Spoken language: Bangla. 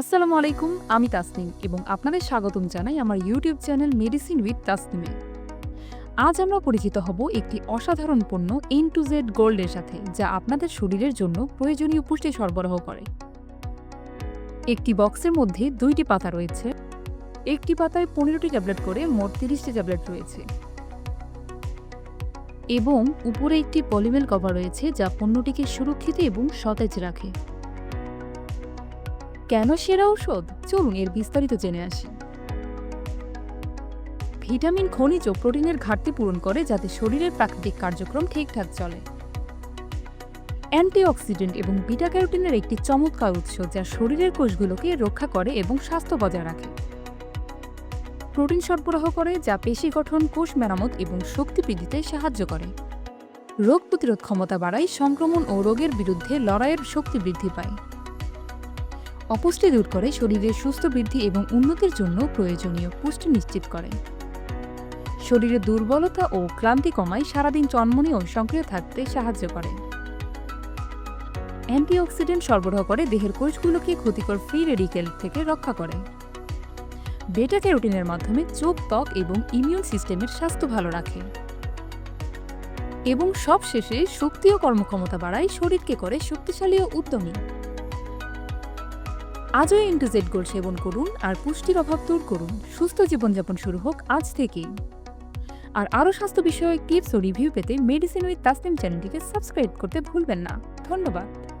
আসসালামু আলাইকুম, আমি তাসনিম এবং আপনাদের স্বাগতম জানাই আমার ইউটিউব চ্যানেল মেডিসিন উইথ তাসনিমে। আজ আমরা পরিচিত হব একটি অসাধারণ পণ্য এন টু জেড গোল্ডের সাথে, যা আপনাদের শরীরের জন্য প্রয়োজনীয় পুষ্টি সরবরাহ করে। একটি বক্সের মধ্যে দুইটি পাতা রয়েছে। একটি পাতায় পনেরোটি ট্যাবলেট করে মোট তিরিশটি ট্যাবলেট রয়েছে। এবং উপরে একটি পলিমেল কভার রয়েছে, যা পণ্যটিকে সুরক্ষিত এবং সতেজ রাখে। কেন সেরা ঔষধ? চলুন এর বিস্তারিত জেনে আসি। ভিটামিন খনিজ ও প্রোটিনের ঘাটতি পূরণ করে যাতে শরীরের প্রাকৃতিক কার্যক্রম ঠিকঠাক চলে। অ্যান্টিঅক্সিডেন্ট এবং বিটা ক্যারোটিনের একটি চমৎকার উৎস যা শরীরের কোষগুলোকে রক্ষা করে এবং স্বাস্থ্য বজায় রাখে। প্রোটিন সরবরাহ করে যা পেশি গঠন, কোষ মেরামত এবং শক্তি বৃদ্ধিতে সাহায্য করে। রোগ প্রতিরোধ ক্ষমতা বাড়ায় সংক্রমণ ও রোগের বিরুদ্ধে লড়াইয়ের শক্তি বৃদ্ধি পায়। অপুষ্টি দূর করে শরীরের সুস্থ বৃদ্ধি এবং উন্নতির জন্য প্রয়োজনীয় পুষ্টি নিশ্চিত করে। শরীরে দুর্বলতা ও ক্লান্তি কমায় সারাদিন চনমনে ও সক্রিয় থাকতে সাহায্য করে। অ্যান্টিঅক্সিডেন্ট সরবরাহ করে দেহের কোষগুলোকে ক্ষতিকর ফ্রি রেডিকেল থেকে রক্ষা করে। বেটা ক্যারোটিনের মাধ্যমে চোখ, ত্বক এবং ইমিউন সিস্টেমের স্বাস্থ্য ভালো রাখে। এবং সবশেষে শক্তি ও কর্মক্ষমতা বাড়ায় শরীরকে করে শক্তিশালী ও উদ্যমী। আজও ইন্টুজেড গোল সেবন করুন আর পুষ্টির অভাব দূর করুন। সুস্থ জীবনযাপন শুরু হোক আজ থেকেই। আর আরও স্বাস্থ্য বিষয়ক টিপস ও রিভিউ পেতে মেডিসিন উইথ তাসনিম চ্যানেলটিকে সাবস্ক্রাইব করতে ভুলবেন না। ধন্যবাদ।